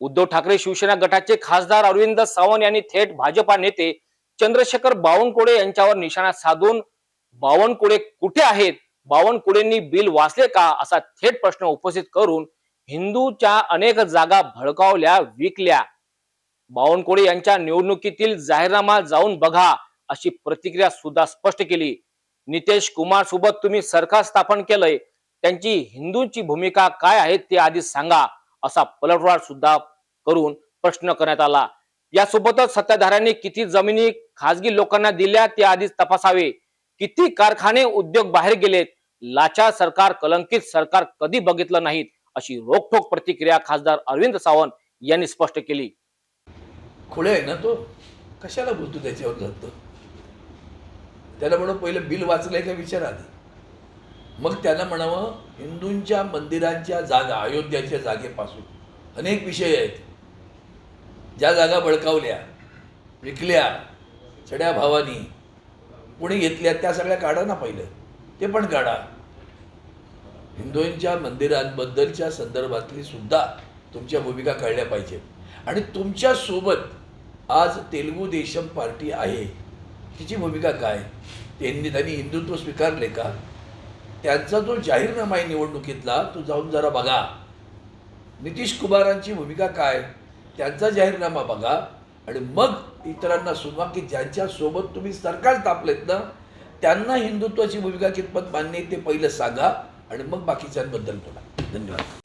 उद्धव ठाकरे शिवसेना गटाचे खासदार अरविंद सावंत यांनी थेट भाजपा नेते चंद्रशेखर बावनकुळे यांच्यावर निशाणा साधून बावनकुळे कुठे आहेत? बावनकुळेंनी बिल वाचले का? असा थेट प्रश्न उपस्थित करून हिंदूच्या अनेक जागा भडकावल्या विकल्या. बावनकुळे यांच्या निवडणुकीतील जाहीरनामा जाऊन बघा अशी प्रतिक्रिया सुद्धा स्पष्ट केली. नितेश कुमार सोबत तुम्ही सरकार स्थापन केलंय त्यांची हिंदूंची भूमिका काय आहे ते आधी सांगा. असा पलटवार सुद्धा करून प्रश्न करण्यात आला. यासोबतच सत्ताधाऱ्यांनी किती जमिनी खासगी लोकांना दिल्या ते आधीच तपासावे. किती कारखाने उद्योग बाहेर गेलेत? लाचार सरकार कलंकित सरकार कधी बघितलं नाहीत? अशी रोखोक प्रतिक्रिया खासदार अरविंद सावंत यांनी स्पष्ट केली. खुळे आहे ना तो? कशाला बोलतो त्याच्यावर जातो त्याला म्हणून पहिलं बिल वाचलंय का विचार आधी? मग त्याला म्हणावं हिंदूंच्या मंदिरांच्या जागा अयोध्याच्या जागेपासून. अनेक विषय आहेत. ज्या जागा बळकावल्या विकल्या चढ्या भावानी कोणी घेतल्या त्या सगळ्या काढा ना पहिलं. ते पण काढा. हिंदूंच्या मंदिरांबद्दलच्या संदर्भातली सुद्धा तुमच्या भूमिका कळल्या पाहिजेत. आणि तुमच्यासोबत आज तेलुगू देशम पार्टी आहे. तिची भूमिका काय? त्यांनी त्यांनी हिंदुत्व स्वीकारले का? त्यांचा जो जाहीरनामा आहे निवडणुकीतला तो जाऊन जरा बघा. नितीश कुमारांची भूमिका काय? त्यांचा जाहीरनामा बघा. आणि मग इतरांना सुनवा की ज्यांच्या सोबत तुम्ही सरकार स्थापलेत ना त्यांना हिंदुत्वाची भूमिका कितपत मान्य आहे ते पहिलं सांगा आणि मग बाकीच्यांबद्दल बोला. धन्यवाद.